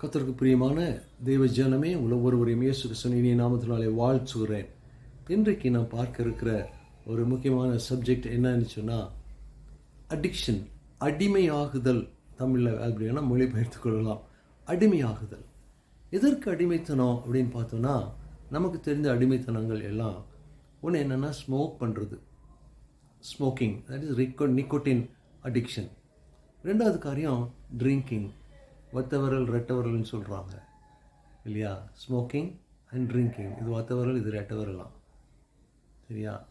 கத்தருக்கு பிரியமான தெய்வ ஜனமே உள்ள ஒருவரையும் இயேசு கிருஷ்ணன் இனிய நாமத்தினாலே வாழ்த்துகிறேன். இன்றைக்கு நான் பார்க்க இருக்கிற ஒரு முக்கியமான சப்ஜெக்ட் என்னன்னு சொன்னால் அடிக்ஷன் அடிமையாகுதல் தமிழில் அப்படின்னா மொழிபெயர்த்து கொள்ளலாம். அடிமையாகுதல். எதற்கு அடிமைத்தனம் அப்படின்னு பார்த்தோன்னா நமக்கு தெரிந்த அடிமைத்தனங்கள் எல்லாம் ஒன்று என்னென்னா ஸ்மோக் பண்ணுறது ஸ்மோக்கிங் தட் இஸ் ரிக்கோ நிக்கோட்டின் அடிக்ஷன் ரெண்டாவது காரியம் ட்ரிங்கிங் ஒத்தவர்கள் ரெட்டவர்கள்னு சொல்கிறாங்க இல்லையா? ஸ்மோக்கிங் அண்ட் ட்ரிங்கிங் இது ஒத்தவர்கள் இது ரெட்டவரலாம் சரியா?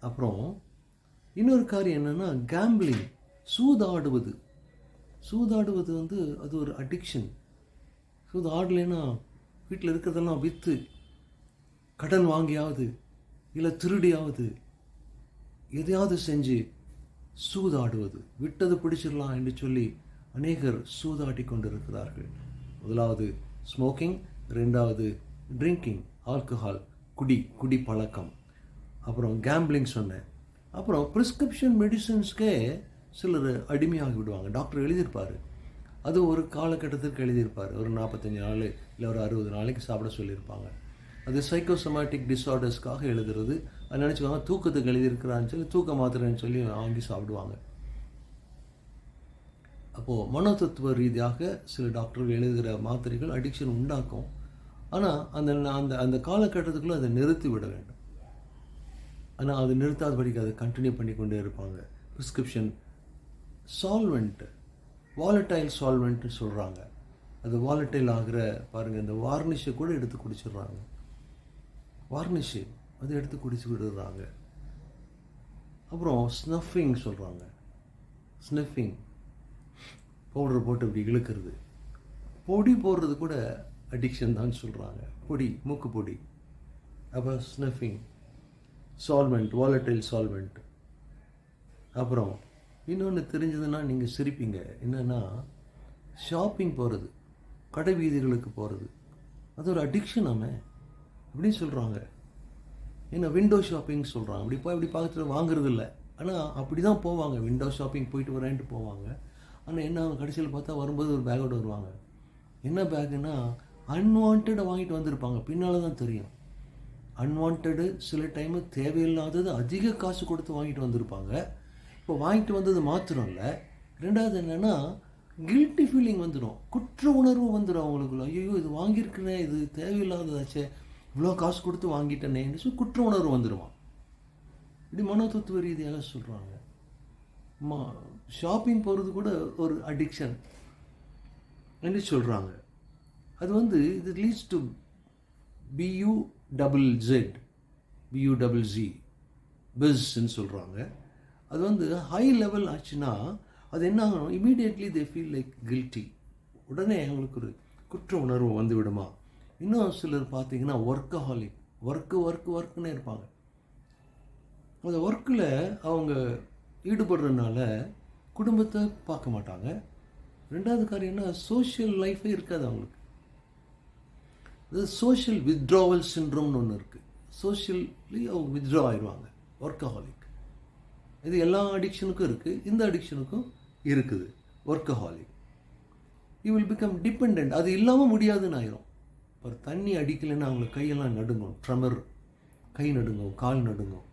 அப்புறம் இன்னொரு காரியம் என்னென்னா கேம்பிளிங் சூதாடுவது. சூதாடுவது வந்து அது ஒரு அடிக்ஷன் சூது ஆடலைன்னா வீட்டில் இருக்கிறதெல்லாம் விற்று கடன் வாங்கியாவது இல்லை திருடியாவது எதையாவது செஞ்சு சூதாடுவது. விட்டது பிடிச்சிடலாம் என்று சொல்லி அநேகர் சூதாடி கொண்டிருக்கிறார்கள். முதலாவது ஸ்மோக்கிங் ரெண்டாவது ட்ரிங்கிங் ஆல்கஹால் குடி குடி பழக்கம். அப்புறம் கேம்பிளிங் சொன்னேன். அப்புறம் ப்ரிஸ்கிரிப்ஷன் மெடிசன்ஸ்க்கே சிலர் அடிமையாகி விடுவாங்க. டாக்டர் எழுதியிருப்பார். அது ஒரு காலகட்டத்திற்கு எழுதியிருப்பார். ஒரு நாற்பத்தஞ்சு நாள் இல்லை ஒரு அறுபது நாளைக்கு சாப்பிட சொல்லியிருப்பாங்க. அது சைக்கோசோமேட்டிக் டிஸார்டர்ஸ்க்காக எழுதுறது. அது நினச்சிக்குவாங்க தூக்கத்துக்கு எழுதியிருக்கிறான்னு சொல்லி தூக்க மாத்திரைன்னு சொல்லி வாங்கி சாப்பிடுவாங்க. அப்போது மனோதத்துவ ரீதியாக சில டாக்டர்கள் எழுதுகிற மாத்திரைகள் அடிக்ஷன் உண்டாக்கும். ஆனால் அந்த அந்த அந்த காலகட்டத்துக்குள்ளே அதை நிறுத்தி விட வேண்டும். ஆனால் அது நிறுத்தாதபடிக்கு அதை கண்டினியூ பண்ணி கொண்டே இருப்பாங்க. ப்ரிஸ்கிரிப்ஷன் சால்வெண்ட்டு வாலட்டைல் சால்வெண்ட்டுன்னு சொல்கிறாங்க அது வாலட்டைல் ஆகிற பாருங்கள் இந்த வார்னிஷை கூட எடுத்து குடிச்சிடுறாங்க. வார்னிஷு அதை எடுத்து குடிச்சு விடுறாங்க. அப்புறம் ஸ்னஃபிங் சொல்கிறாங்க ஸ்னிஃபிங் பவுடர் போட்டு இப்படி இழுக்கிறது. பொடி போடுறது கூட அடிக்ஷன் தான் சொல்கிறாங்க பொடி மூக்கு பொடி. அப்புறம் ஸ்னஃபிங் சால்வெண்ட் வாலட்டைல் சால்வெண்ட் அப்புறம் இன்னொன்று தெரிஞ்சதுன்னா நீங்கள் சிரிப்பீங்க. என்னென்னா ஷாப்பிங் போகிறது கடை வீதிகளுக்கு போகிறது அது ஒரு அடிக்ஷன் ஆமே. அப்படின்னு சொல்கிறாங்க ஏன்னா விண்டோ ஷாப்பிங் சொல்கிறாங்க அப்படி போய் அப்படி பார்த்துட்டு வாங்குறது இல்லை ஆனால் அப்படி தான் போவாங்க. விண்டோ ஷாப்பிங் போயிட்டு வரேன்ட்டு போவாங்க. ஆனால் என்ன அவங்க கடைசியில் பார்த்தா வரும்போது ஒரு பேக்கோடு வருவாங்க. என்ன பேக்குன்னா அன்வான்டாக வாங்கிட்டு வந்திருப்பாங்க. பின்னால் தான் தெரியும். அன்வான்டு சில டைமு தேவையில்லாதது அதிக காசு கொடுத்து வாங்கிட்டு வந்திருப்பாங்க. இப்போ வாங்கிட்டு வந்தது மாத்திரம் இல்லை. ரெண்டாவது என்னென்னா கில்ட்டி ஃபீலிங் வந்துடும் குற்ற உணர்வு வந்துடும் அவங்களுக்குள்ள ஐயோ இது வாங்கியிருக்கிறேன் இது தேவையில்லாததாச்சே. இவ்வளோ காசு கொடுத்து வாங்கிட்டேனேன்னு சொல்லி குற்ற உணர்வு வந்துடுவான் இப்படி மனோதத்துவ ரீதியாக சொல்கிறாங்க மா ஷாப்பிங் போகிறது கூட ஒரு அடிக்ஷன் என்று சொல்கிறாங்க அது வந்து இது லீட்ஸ் டு பியூ டபுள் ஜெட் பியூ டபுள் ஜி பிஸ்ன்னு சொல்கிறாங்க அது வந்து ஹை லெவல் ஆச்சுன்னா அது என்ன ஆகணும்? Immediately they feel like guilty உடனே அவங்களுக்கு ஒரு குற்ற உணர்வு வந்து விடுமா? இன்னும் சிலர் பார்த்தீங்கன்னா ஒர்க்கஹாலிக் ஒர்க்கு ஒர்க்கு ஒர்க்குன்னு இருப்பாங்க. அந்த ஒர்க்கில் அவங்க ஈடுபடுறதுனால குடும்பத்தை பார்க்க மாட்டாங்க. ரெண்டாவது காரியம்னா சோஷியல் லைஃபே இருக்காது அவங்களுக்கு. இது சோஷியல் வித்ட்ராவல் சின்ரோம்னு ஒன்று இருக்குது சோஷியலி அவங்க வித்ட்ரா ஆயிடுவாங்க. ஒர்க்கஹாலிக் இது எல்லா அடிக்ஷனுக்கும் இருக்குது இந்த அடிக்ஷனுக்கும் இருக்குது. Workaholic you will become depend அது இல்லாமல் முடியாதுன்னு ஆயிரும். ஒரு தண்ணி அடிக்கலைன்னா அவங்களுக்கு கையெல்லாம் நடுங்கும். ட்ரமர் கை நடுங்கும். கால் நடுங்கும்.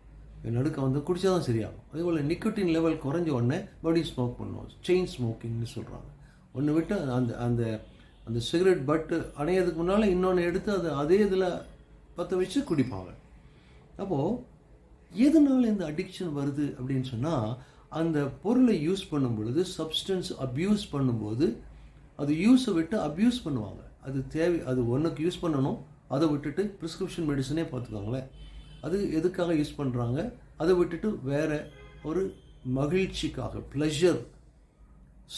நடுக்கம் வந்து குடித்தா தான் சரியாகும். அதே போல் நிக்கோட்டின் லெவல் குறைஞ்ச உடனே மறுபடியும் ஸ்மோக் பண்ணுவோம் செயின் ஸ்மோக்கிங்னு சொல்கிறாங்க ஒன்று விட்டு அந்த அந்த அந்த சிகரெட் பட்டு அணையிறதுக்கு முன்னால் இன்னொன்று எடுத்து அதை அதே இதில் பற்ற வச்சு குடிப்பாங்க. அப்போது எதனால் இந்த அடிக்ஷன் வருது அப்படின்னு சொன்னால் அந்த பொருளை யூஸ் பண்ணும் பொழுது சப்ஸ்டன்ஸ் அப்யூஸ் பண்ணும்போது அது யூஸை விட்டு அப்யூஸ் பண்ணுவாங்க. அது தேவை அது ஒன்றுக்கு யூஸ் பண்ணணும். அதை விட்டுட்டு ப்ரிஸ்கிரிப்ஷன் மெடிசனே பார்த்துக்கோங்களேன். அது எதுக்காக யூஸ் பண்ணுறாங்க அதை விட்டுட்டு வேறு ஒரு மகிழ்ச்சிக்காக ப்ளஷர்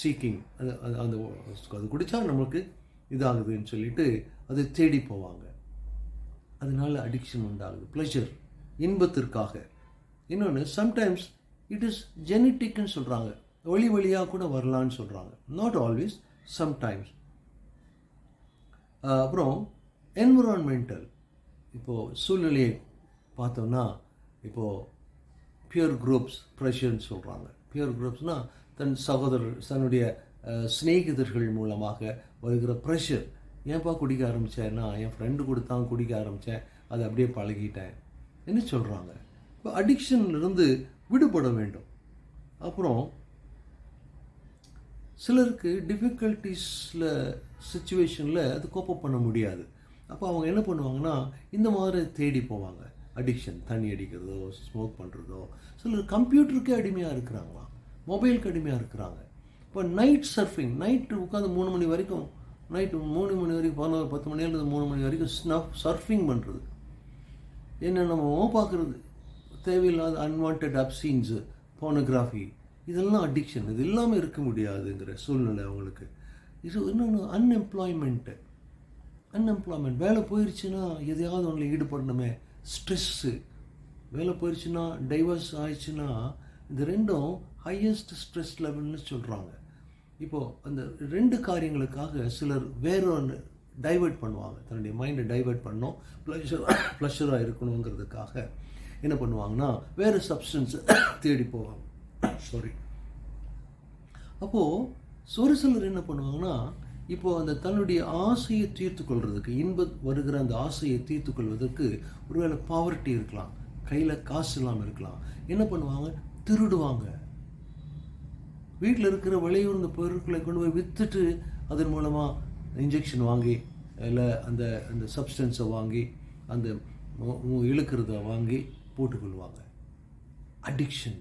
சீக்கிங் அது அது அந்த அது குடித்தா நம்மளுக்கு இதாகுதுன்னு சொல்லிட்டு அது தேடி போவாங்க. அதனால அடிக்ஷன் உண்டாகுது. ப்ளஷர் இன்பத்திற்காக. இன்னொன்று சம்டைம்ஸ் இட் இஸ் ஜெனட்டிக்னு சொல்கிறாங்க வழி வழியாக கூட வரலான்னு சொல்கிறாங்க நாட் ஆல்வேஸ் சம்டைம்ஸ் அப்புறம் என்விரான்மெண்டல் இப்போது சூழ்நிலையை பார்த்தோம்னா இப்போது பியர் குரூப்ஸ் ப்ரெஷர்னு சொல்கிறாங்க பியர் குரூப்ஸ்னால் தன் சகோதரர் தன்னுடைய சிநேகிதர்கள் மூலமாக வருகிற ப்ரெஷர் ஏன்ப்பா குடிக்க ஆரம்பித்தேன்னா என் ஃப்ரெண்டு கொடுத்தான் குடிக்க ஆரம்பித்தேன் அதை அப்படியே பழகிட்டேன். என்ன சொல்கிறாங்க இப்போ அடிக்ஷன்லேருந்து விடுபட வேண்டும். அப்புறம் சிலருக்கு டிஃபிகல்ட்டிஸில் சுச்சுவேஷனில் அது கோப்பப் பண்ண முடியாது. அப்போ அவங்க என்ன பண்ணுவாங்கன்னா இந்த மாதிரி தேடி போவாங்க. அடிக்ஷன் தண்ணி அடிக்கிறதோ ஸ்மோக் பண்ணுறதோ சிலர் கம்ப்யூட்டருக்கே அடிமையாக இருக்கிறாங்களாம். மொபைலுக்கு அடிமையாக இருக்கிறாங்க. இப்போ நைட் சர்ஃபிங் நைட்டு உட்காந்து மூணு மணி வரைக்கும் நைட்டு மூணு மணி வரைக்கும் பதினோரு பத்து மணிலேருந்து மூணு மணி வரைக்கும் ஸ்னஃப் சர்ஃபிங் பண்ணுறது என்னென்னமோ பார்க்குறது? தேவையில்லாத அன்வான்ட் அப்சீன்ஸு போனோகிராஃபி இதெல்லாம் அடிக்ஷன் இது இல்லாமல் இருக்க முடியாதுங்கிற சூழ்நிலை அவங்களுக்கு. இது இன்னொன்று அன்எம்ப்ளாய்மெண்ட்டு அன்எம்ப்ளாய்மெண்ட் வேலை போயிடுச்சுன்னா எதையாவது ஒன்றில் ஈடுபடணுமே. ஸ்ட்ரெஸ்ஸு வேலை போயிடுச்சுன்னா டைவர்ஸ் ஆயிடுச்சுன்னா இந்த ரெண்டும் ஹையஸ்ட் ஸ்ட்ரெஸ் லெவல்னு சொல்கிறாங்க இப்போது அந்த ரெண்டு காரியங்களுக்காக சிலர் வேற ஒன்று டைவர்ட் பண்ணுவாங்க. தன்னுடைய மைண்டை டைவர்ட் பண்ணோம். ப்ளஷர் ப்ளஷராக இருக்கணுங்கிறதுக்காக என்ன பண்ணுவாங்கன்னா வேறு சப்ஸ்டன்ஸ் தேடி போவாங்க. சாரி அப்போது ஒரு சிலர் என்ன பண்ணுவாங்கன்னா இப்போ அந்த தன்னுடைய ஆசையை தீர்த்து கொள்வதற்கு இன்ப வருகிற அந்த ஆசையை தீர்த்து கொள்வதற்கு ஒருவேளை பாவர்ட்டி இருக்கலாம். கையில் காசு இல்லாமல் இருக்கலாம். என்ன பண்ணுவாங்க? திருடுவாங்க. வீட்டில் இருக்கிற விளையூர்ந்த பொருட்களை கொண்டு போய் விற்றுட்டு அதன் மூலமாக இன்ஜெக்ஷன் வாங்கி இல்லை அந்த அந்த சப்ஸ்டன்ஸை வாங்கி அந்த இழுக்கிறத வாங்கி போட்டுக்கொள்வாங்க. அடிக்ஷன்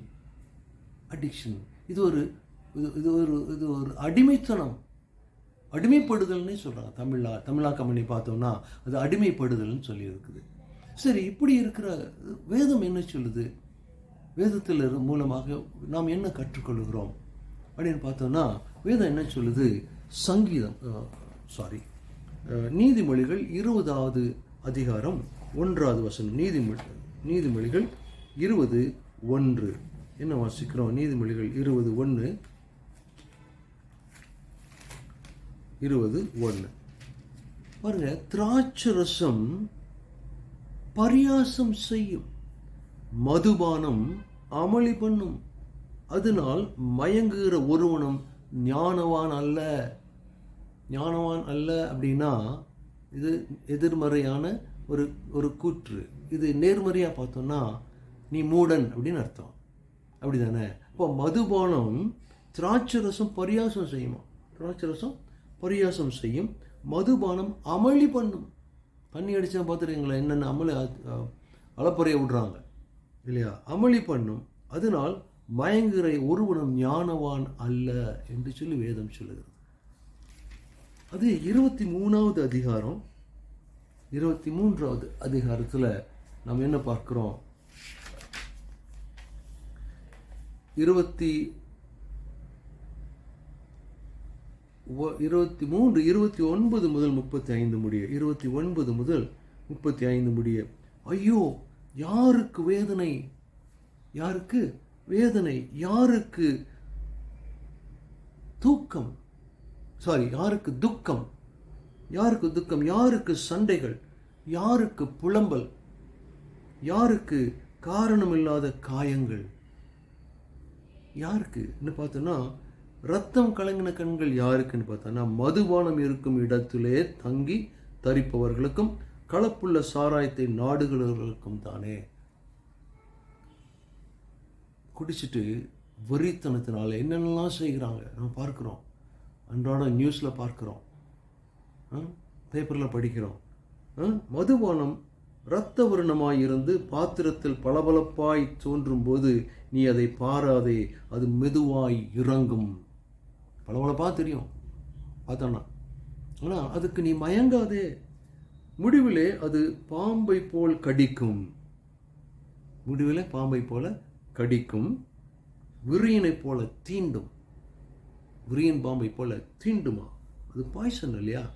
அடிக்ஷன் இது ஒரு இது இது ஒரு இது ஒரு அடிமைத்தனம். அடிமைப்படுதல்னே சொல்கிறாங்க தமிழா தமிழாக்கம் பண்ணி பார்த்தோம்னா அது அடிமைப்படுதல்னு சொல்லியிருக்குது. சரி இப்படி இருக்கிற வேதம் என்ன சொல்லுது? வேதத்தில் இரு- மூலமாக நாம் என்ன கற்றுக்கொள்கிறோம்? அப்படின்னு பார்த்தோம்னா வேதம் என்ன சொல்லுது? சங்கீதம் சாரி நீதிமொழிகள் இருபதாவது அதிகாரம் ஒன்றாவது வசனம். நீதிமொழி நீதிமொழிகள் இருபது ஒன்று. என்ன வாசிக்கிறோம்? நீதிமொழிகள் இருபது ஒன்று. இருபது ஒன்று பாருங்க திராட்சரசம் பரியாசம் செய்யும். மதுபானம் அமளி பண்ணும். அதனால் மயங்குகிற ஒருவனும் ஞானவான் அல்ல. ஞானவான் அல்ல அப்படின்னா இது எதிர்மறையான ஒரு ஒரு கூற்று. இது நேர்மறையாக பார்த்தோம்னா நீ மூடன் அப்படின்னு அர்த்தம். அப்படி தானே இப்போ மதுபானம் திராட்சரசம் பரியாசம் செய்யுமா? திராட்சரசம் பரியாசம் செய்யும் மதுபானம் அமளி பண்ணும். பண்ணி அடித்தா பார்த்துருக்கீங்களா என்னென்ன அமளி அளப்பறைய விடுறாங்க. இல்லையா? அமளி பண்ணும். அதனால் மயங்குகிற ஒருவனும் ஞானவான் அல்ல என்று சொல்லி வேதம் சொல்லுகிறது. அது இருபத்தி மூணாவது அதிகாரம். இருபத்தி மூன்றாவது அதிகாரத்தில் நாம் என்ன பார்க்குறோம்? இருபத்தி இருபத்தி மூன்று இருபத்தி ஒன்பது முதல் முப்பத்தி ஐந்து முடிய இருபத்தி ஒன்பது முதல் முப்பத்தி ஐந்து முடிய. ஐயோ யாருக்கு வேதனை? யாருக்கு வேதனை? யாருக்கு தூக்கம்? சாரி யாருக்கு துக்கம்? யாருக்கு துக்கம்? யாருக்கு சண்டைகள்? யாருக்கு புலம்பல்? யாருக்கு காரணமில்லாத காயங்கள்? யாருக்கு? என்ன பார்த்தோன்னா ரத்தம் கலங்கின கண்கள் யாருக்குன்னு பார்த்தோன்னா மதுபானம் இருக்கும் இடத்திலே தங்கி தரிப்பவர்களுக்கும் கலப்புள்ள சாராயத்தை நாடுகிறவர்களுக்கும் தானே. குடிச்சிட்டு வரித்தனத்தினால் என்னென்னலாம் செய்கிறாங்க? நம்ம பார்க்குறோம். அன்றாட நியூஸில் பார்க்குறோம். பேப்பரில் படிக்கிறோம். மதுபானம் இரத்த வருணமாய் இருந்து பாத்திரத்தில் பளபளப்பாய் தோன்றும் போது நீ அதை பாராதே அது மெதுவாய் இறங்கும். பளபளப்பாக தெரியும் பார்த்தோன்னா ஆனால் அதுக்கு நீ மயங்காதே. முடிவிலே அது பாம்பை போல் கடிக்கும். முடிவில் பாம்பை போல கடிக்கும். விரியனைப் போல தீண்டும். விரியன் பாம்பை போல தீண்டுமா? அது பாய்சன் இல்லையா?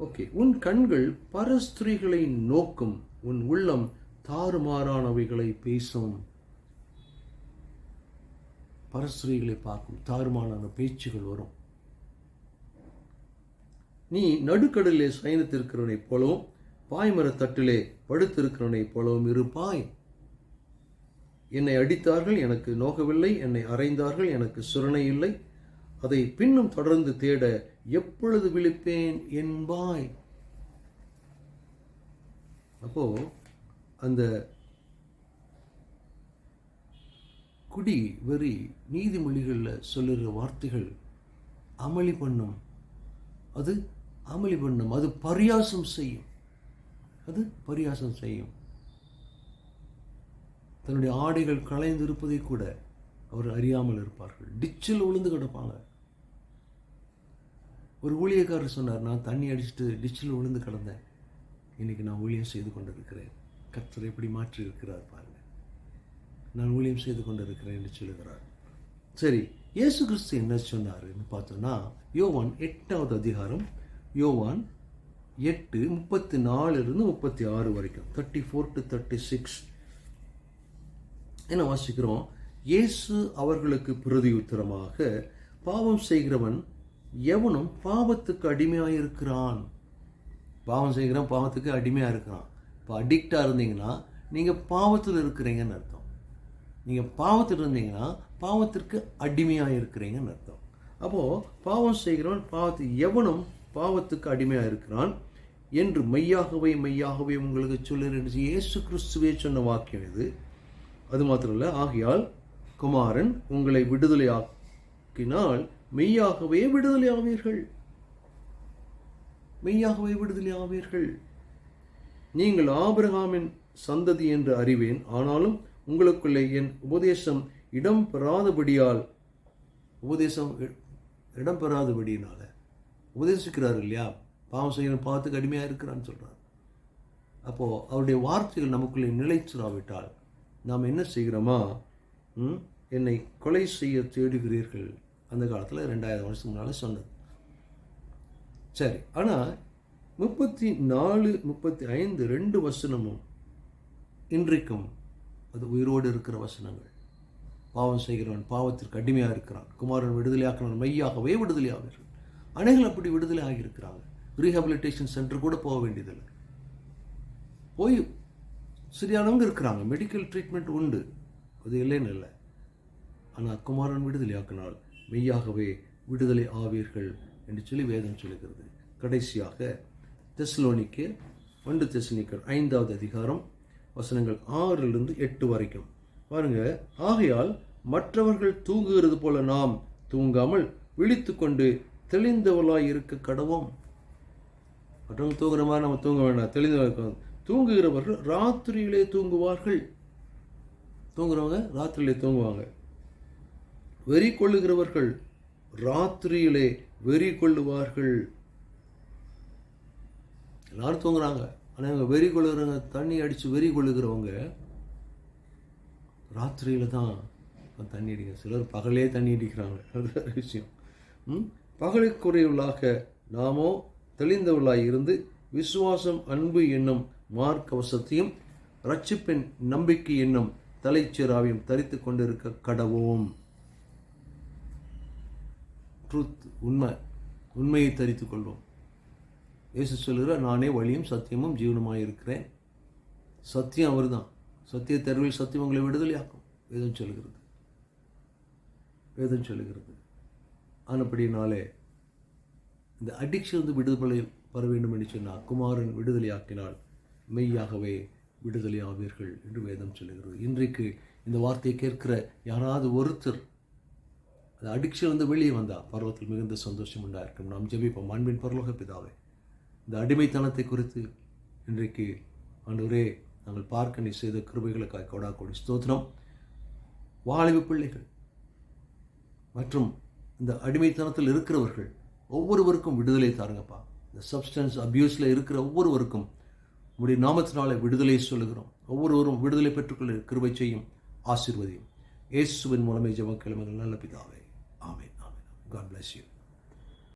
ஓகே உன் கண்கள் பரஸ்திரீகளை நோக்கும். உன் உள்ளம் தாறுமாறானவைகளை பேசும். பரஸ்ரீகளை பார்க்கும் தாறுமாறான பேச்சுகள் வரும். நீ நடுக்கடலிலே சயனித்திருக்கிறவனைப் போலவும் பாய்மரத் தட்டிலே படுத்திருக்கிறவனைப் போலவும் இருப்பாய். என்னை அடித்தார்கள் எனக்கு நோகவில்லை. என்னை அறைந்தார்கள் எனக்கு சுரணை இல்லை. அதை பின்னும் தொடர்ந்து தேட எப்பொழுது விழிப்பேன் என்பாய். அப்போ அந்த குடி வெறி நீதிமொழிகளில் சொல்லுகிற வார்த்தைகள் அமளி பண்ணும். அது அமளி பண்ணும். அது பரியாசம் செய்யும். அது பரியாசம் செய்யும். தன்னுடைய ஆடைகள் களைந்திருப்பதை கூட அவர் அறியாமல் இருப்பார்கள். டிச்சில் விழுந்து கிடப்பாங்க. ஒரு ஊழியக்காரர் சொன்னார் நான் தண்ணி அடிச்சுட்டு டிச்சில் விழுந்து கிடந்தேன். இன்றைக்கி நான் ஊழியம் செய்து கொண்டிருக்கிறேன். கத்தரை எப்படி மாற்றி இருக்கிறார் பாருங்கள் நான் ஊழியம் செய்து கொண்டிருக்கிறேன் என்று சொல்கிறார் சரி இயேசு கிறிஸ்து என்ன சொன்னாருன்னு பார்த்தோம்னா யோவான் எட்டாவது அதிகாரம் யோவான் எட்டு முப்பத்தி நாலுலேருந்து முப்பத்தி ஆறு வரைக்கும் thirty four to thirty six என்ன வாசிக்கிறோம்? இயேசு அவர்களுக்கு பிரதி உத்தரமாக பாவம் செய்கிறவன் எவனும் பாவத்துக்கு அடிமையாக இருக்கிறான் பாவம் செய்கிறான் பாவத்துக்கு அடிமையாக இருக்கிறான் இப்போ அடிக்டாக இருந்தீங்கன்னா நீங்கள் பாவத்தில் இருக்கிறீங்கன்னு அர்த்தம். நீங்கள் பாவத்தில் இருந்தீங்கன்னா பாவத்திற்கு அடிமையாக இருக்கிறீங்கன்னு அர்த்தம். அப்போது பாவம் செய்கிறவன் பாவத்து எவனும் பாவத்துக்கு அடிமையாக இருக்கிறான்? என்று மெய்யாகவே மெய்யாகவே உங்களுக்கு சொல்லுறேன் இயேசு கிறிஸ்துவே சொன்ன வாக்கியம் இது. அது மாத்திரம் இல்லை ஆகையால் குமாரன் உங்களை விடுதலையாக்கினால் மெய்யாகவே விடுதலை ஆவீர்கள். மெய்யாகவே விடுதலை ஆவீர்கள். நீங்கள் ஆபிரகாமின் சந்ததி என்று அறிவேன். ஆனாலும் உங்களுக்குள்ளே என் உபதேசம் இடம் பெறாதபடியால் உபதேசம் இ- இடம் பெறாதபடியினால உபதேசிக்கிறார் இல்லையா? பாவம் செய்கிற பாவத்துக்கு அடிமையாக இருக்கிறான்னு சொல்கிறார் அப்போது அவருடைய வார்த்தைகள் நமக்குள்ளே நிலைச்சிராவிட்டால் நாம் என்ன செய்கிறோமா? என்னை கொலை செய்ய தேடுகிறீர்கள். அந்த காலத்தில் ரெண்டாயிரம் வருஷத்துக்கு முன்னால் சொன்னது. சரி ஆனால் முப்பத்தி நாலு முப்பத்தி ஐந்து ரெண்டு வசனமும் இன்றைக்கும் அது உயிரோடு இருக்கிற வசனங்கள். பாவம் செய்கிறவன் பாவத்திற்கு அடிமையாக இருக்கிறான். குமாரன் விடுதலையாக்கிறவன் விடுதலை விடுதலையாகிறார்கள் அனைகள் அப்படி விடுதலை ஆகியிருக்கிறாங்க. ரீஹாபிலிட்டேஷன் சென்டர் கூட போக வேண்டியதில்லை. போய் சரியானவங்க இருக்கிறாங்க. மெடிக்கல் ட்ரீட்மெண்ட் உண்டு. அது இல்லைன்னு இல்லை. ஆனால் குமாரன் விடுதலையாக்கினால் மெய்யாகவே விடுதலை ஆவீர்கள் என்று சொல்லி வேதம் சொல்லுகிறது. கடைசியாக தெஸ்லோனிக்கு ஒன்று தெஸ்லோனிக்கர் ஐந்தாவது அதிகாரம் வசனங்கள் ஆறிலிருந்து எட்டு வரைக்கும். பாருங்க ஆகையால் மற்றவர்கள் தூங்குகிறது போல நாம் தூங்காமல் விழித்துக்கொண்டு தெளிந்தவளாய் இருக்க கடவோம். மற்றவங்க தூங்குற மாதிரி நம்ம தூங்க வேண்டாம் தெளிந்தவர்கள் இருக்கணும் தூங்குகிறவர்கள் ராத்திரியிலே தூங்குவார்கள். தூங்குறவங்க ராத்திரியிலே தூங்குவாங்க. வெறி கொள்ளுகிறவர்கள் ராத்திரியிலே வெறி கொள்ளுவார்கள். எல்லாரும் தூங்குறாங்க. ஆனால் இவங்க வெறி கொள்ளுகிறவங்க தண்ணி அடித்து வெறி கொள்ளுகிறவங்க ராத்திரியில் தான் தண்ணி அடிக்க சிலர் பகலே தண்ணி அடிக்கிறாங்க. அது வேற விஷயம். ம்? நாமோ தெளிந்தவர்களாக இருந்து விசுவாசம் அன்பு என்னும் மார்க்கவசத்தையும் ரட்சிப்பின் நம்பிக்கை என்னும் தலைச்சிராவையும் தரித்து கொண்டிருக்க கடவோம். ட்ரூத் உண்மை. உண்மையை தரித்து கொள்வோம். இயேசு சொல்கிறார் நானே வழியும் சத்தியமும் ஜீவனமாக இருக்கிறேன் சத்தியம் அவர்தான். சத்திய தெருவில் சத்தியம் உங்களை விடுதலையாக்கும் வேதம் சொல்லுகிறது. வேதம் சொல்லுகிறது. ஆனப்படினாலே இந்த அடிக்ஷன் வந்து விடுதலை பெற வேண்டும் என்று சொன்னால் குமாரன் விடுதலையாக்கினால் மெய்யாகவே விடுதலை ஆவீர்கள் என்று வேதம் சொல்கிறது இன்றைக்கு இந்த வார்த்தையை கேட்கிற யாராவது ஒருத்தர் அந்த அடிக்ஷன் வந்து வெளியே வந்தால் பருவத்தில் மிகுந்த சந்தோஷம் உண்டாயிருக்கும். நாம் ஜெபிப்போம். அன்பின் பரலோக பிதாவே இந்த அடிமைத்தனத்தை குறித்து இன்றைக்கு ஆண்டவரே நாங்கள் பார்க்க நீ செய்த கிருபைகளுக்காக கொடா கொடி ஸ்தோத்திரம். வாலிப பிள்ளைகள் மற்றும் இந்த அடிமைத்தனத்தில் இருக்கிறவர்கள் ஒவ்வொருவருக்கும் விடுதலை தாருங்கப்பா. இந்த சப்ஸ்டன்ஸ் அப்யூஸில் இருக்கிற ஒவ்வொருவருக்கும் உடைய நாமத்தினாலே விடுதலை சொல்லுகிறோம். ஒவ்வொருவரும் விடுதலை பெற்றுக்கொள்ள கிருபை செய்யும் ஆசிர்வதியும். இயேசுவின் மூலமே ஜெவ கிழமைகள் நல்ல பிதாவே. ஆமேன் ஆமேன் காட் பிளஸ் யூ